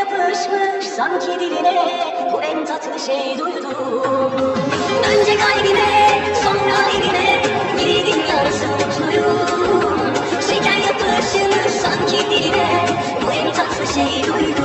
yapışmış sanki diline. Bu en tatlı şey duydum Önce kalbime sonra eline. Geri dünyası mutluyum. Şeker yapışmış sanki diline. Bu en tatlı şey duydum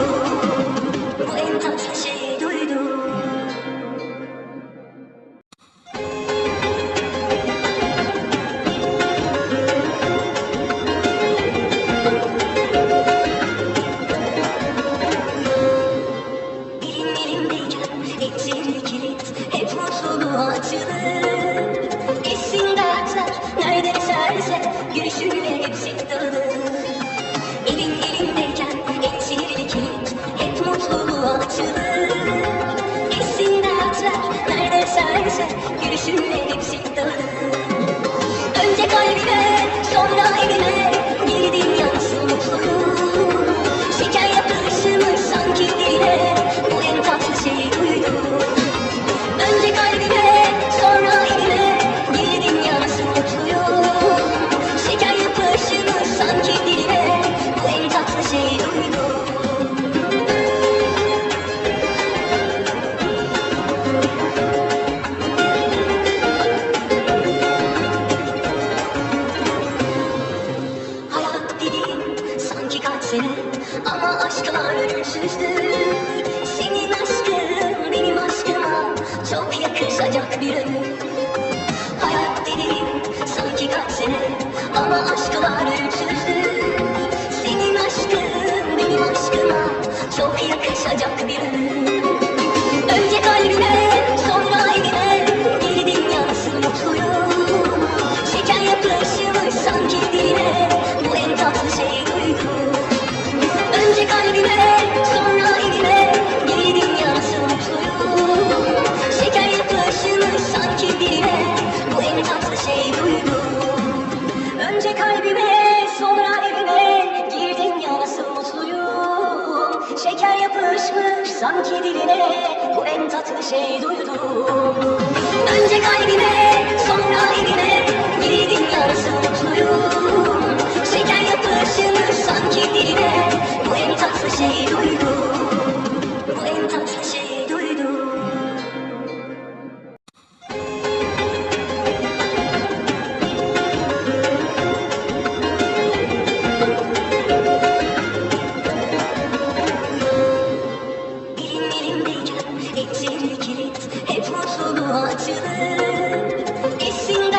içimde kilit hep mutluluğa açılır. Esimde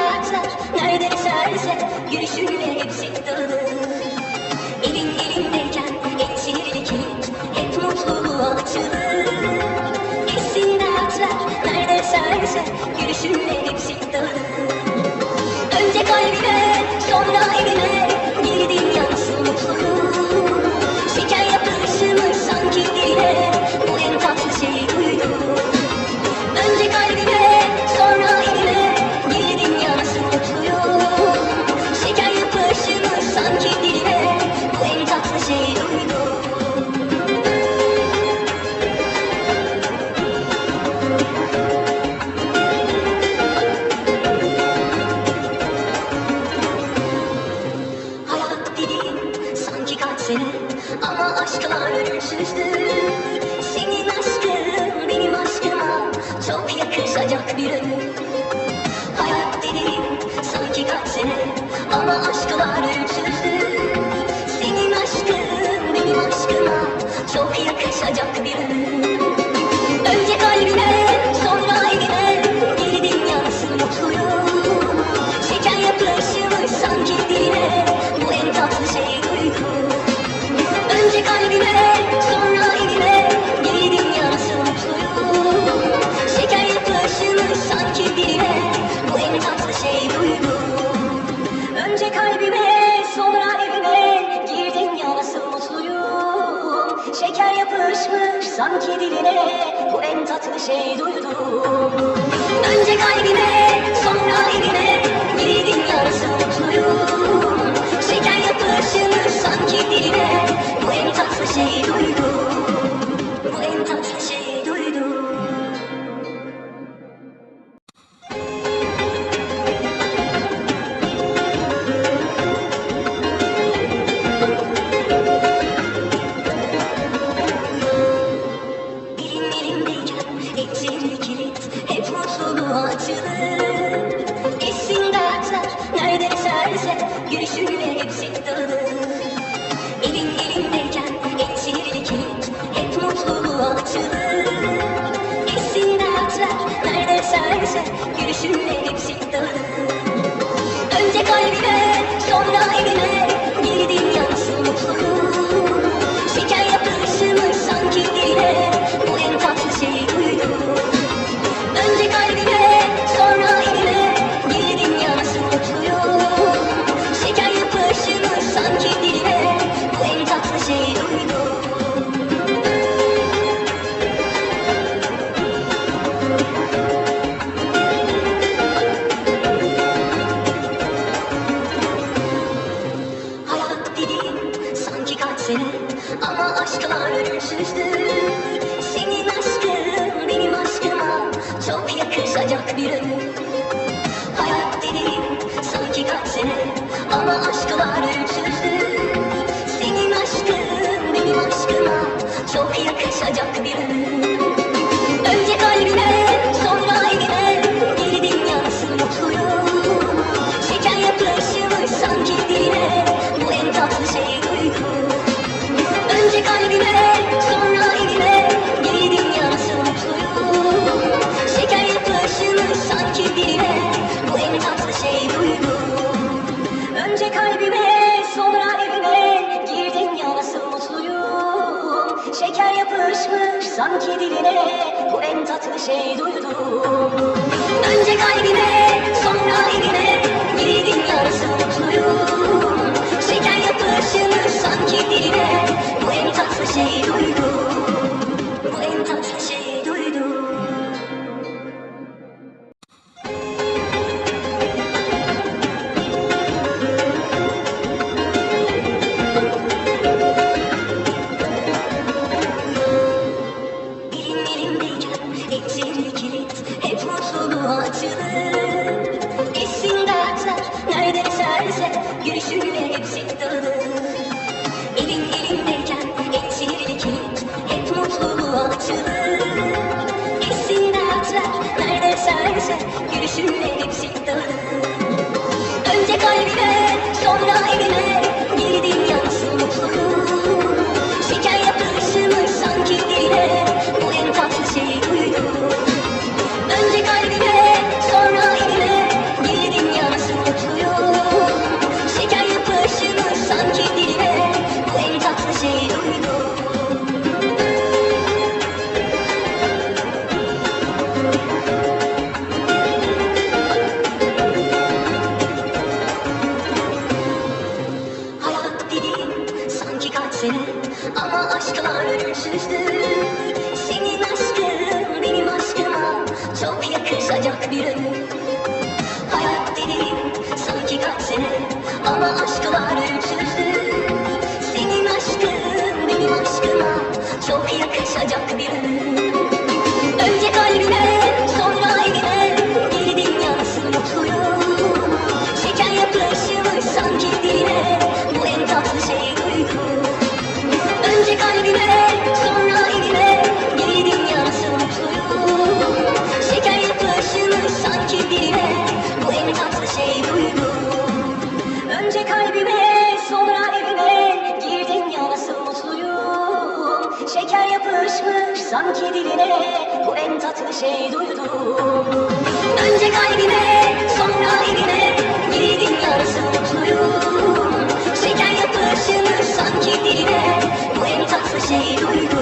nerede eserse gülüşünle hepsi dağılır. Elin elindeyken içimde kilit hep mutluluğa açılır. Esimde nerede eserse gülüşünle hepsi Ama aşklar ölümsüzdür Senin aşkın benim aşkıma Çok yakışacak bir ömür. Hayat dediğim sanki kaç sene. Ama aşklar ölümsüzdür Senin aşkın benim aşkıma Çok yakışacak bir ömür. kalbime Bu en tatlı şey duydum Önce kalbime sonra evime Ama aşk var Senin aşkın benim aşkıma Çok yakışacak bir ömür Şeker yapışır sanki diline Bu en tatlı şey duydum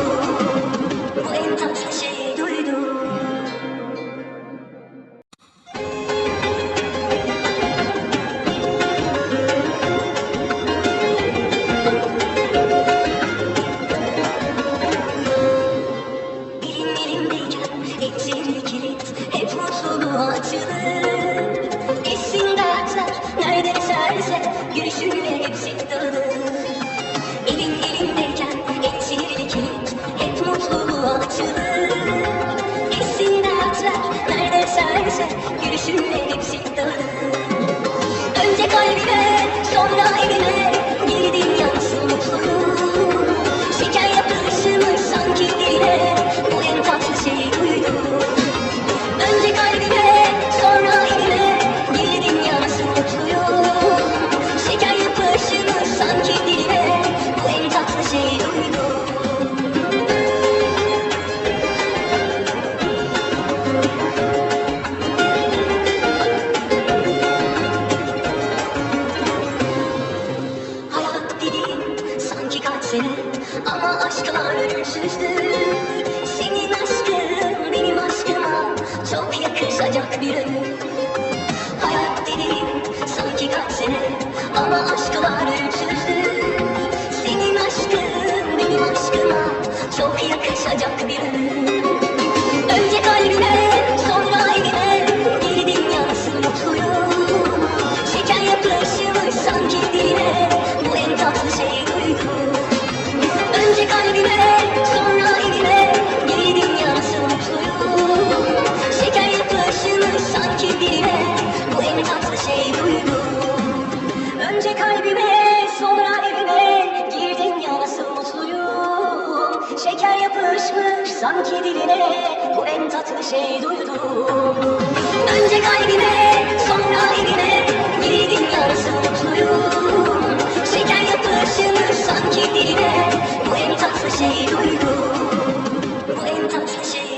Sanki diline bu en tatlı şey duydum. Önce kalbime sonra evime Giydin yarısı mutluyum. Şeker yapışır sanki diline. Bu en tatlı şey duydum. Bu en tatlı şey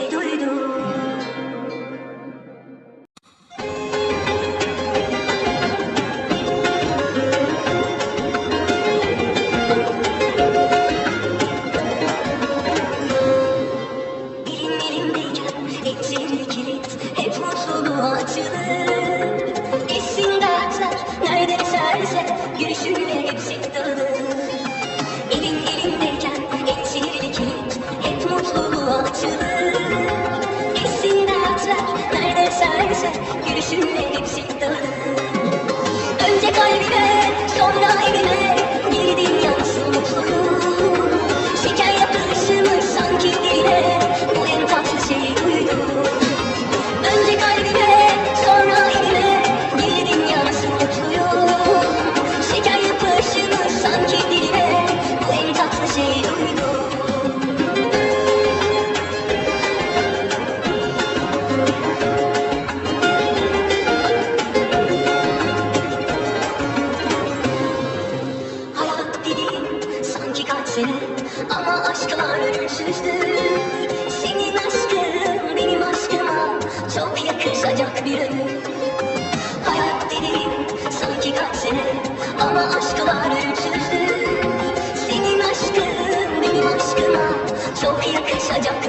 olacak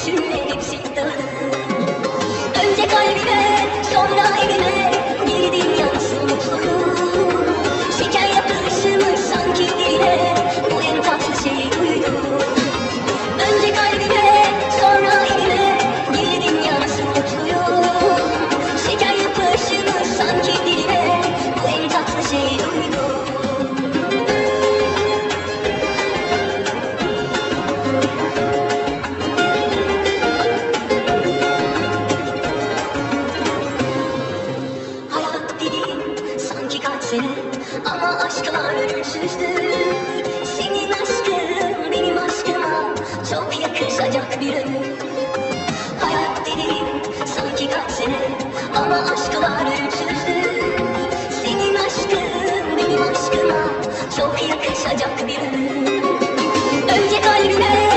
shoot, baby. Ama aşkla ölümsüzdü Senin aşkın benim aşkıma Çok yakışacak bir Hayat dediğim sanki kaç Ama aşkla ölümsüzdü Senin aşkın benim aşkıma Çok yakışacak bir ömür. Önce kalbime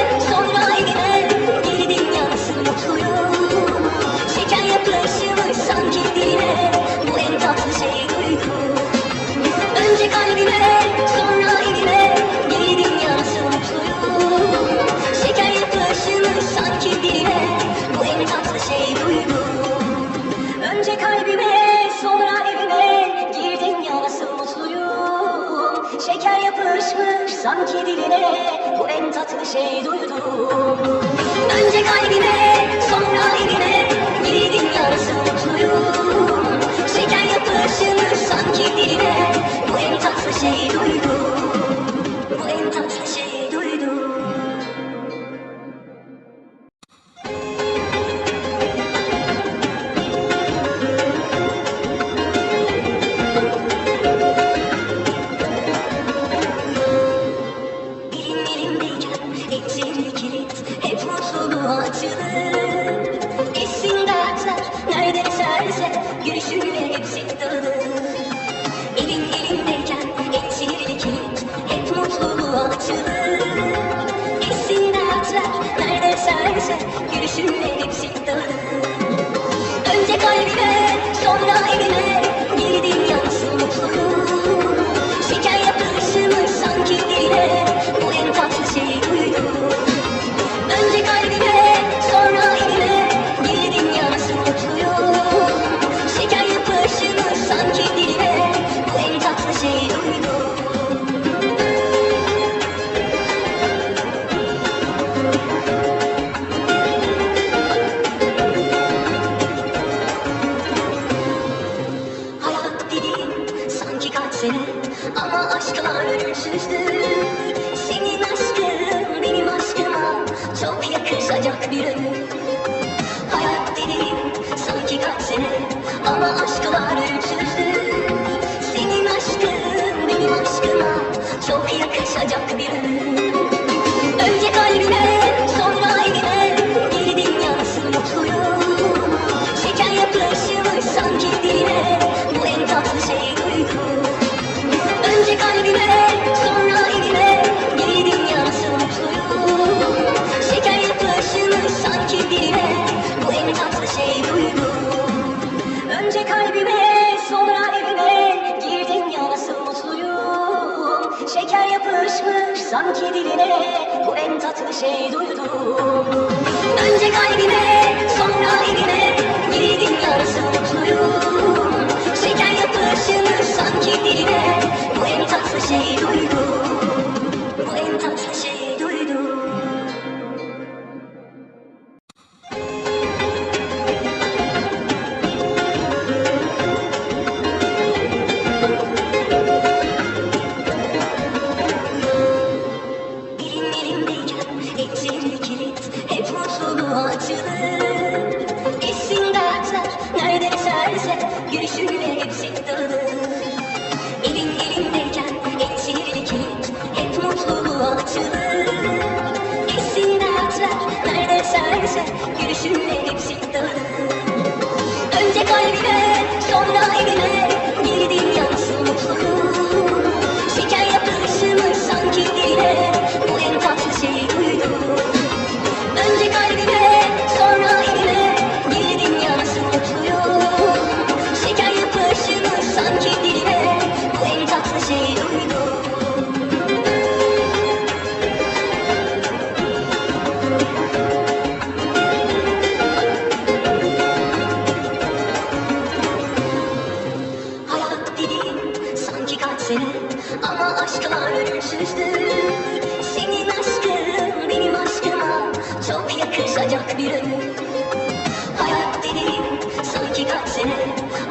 şey duydum Önce kalbime sonra evime Girdim yarısı mutluyum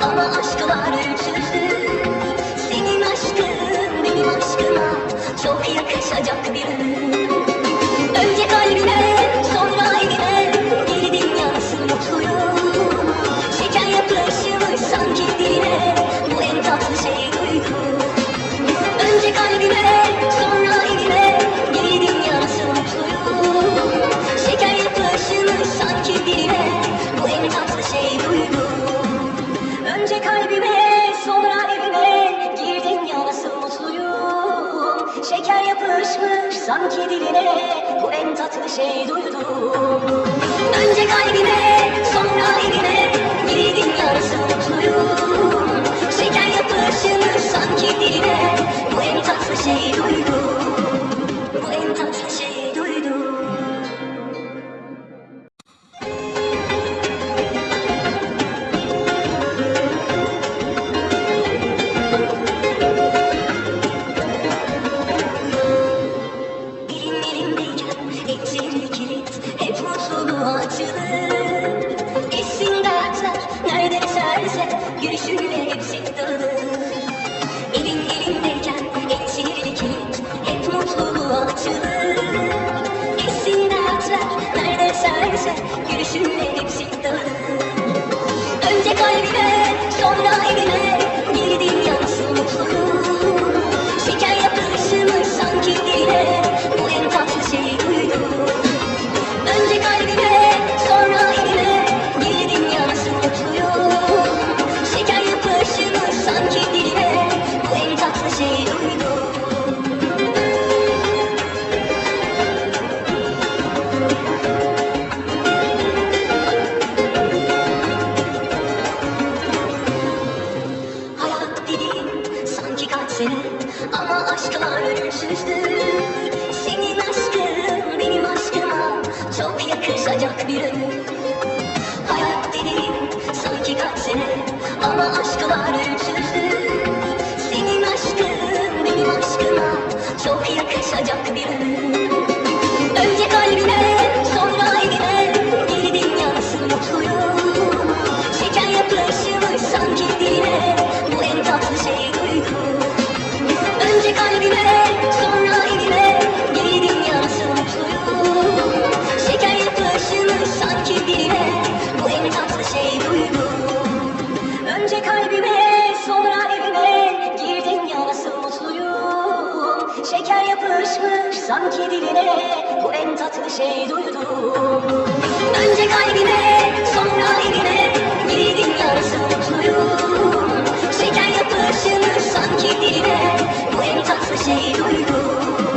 Ama aşklar üçlüsü Senin aşkın benim aşkıma Çok yakışacak bir gün avuç diline Bu en tatlı şey duydum Önce kalbime sonra evime Girdin yarısı mutluyum. Şeker yapışır sanki diline Bu en tatlı şey duydum alışmış sanki diline Bu en tatlı şey duydum Önce kalbime sonra eline Giydin yarısı mutluyum Şeker yapışır sanki diline Bu en tatlı şey duydum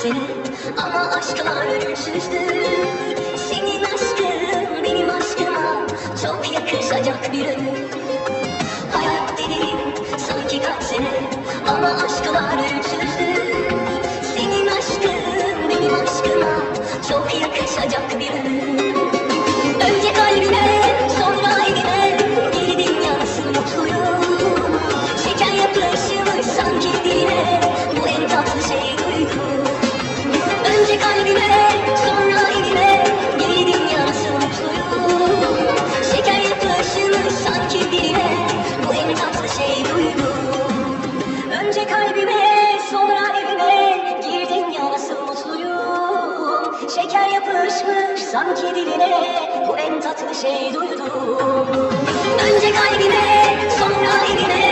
hasret Ama aşklar güçsüzdür. Senin aşkın benim aşkıma Çok yakışacak bir ömür. Hayat dediğim sanki kaç sene Ama aşklar güçsüzdür. Senin aşkın benim aşkıma Çok yakışacak bir ömür. Bu en tatlı şey duydum Önce kalbime sonra evime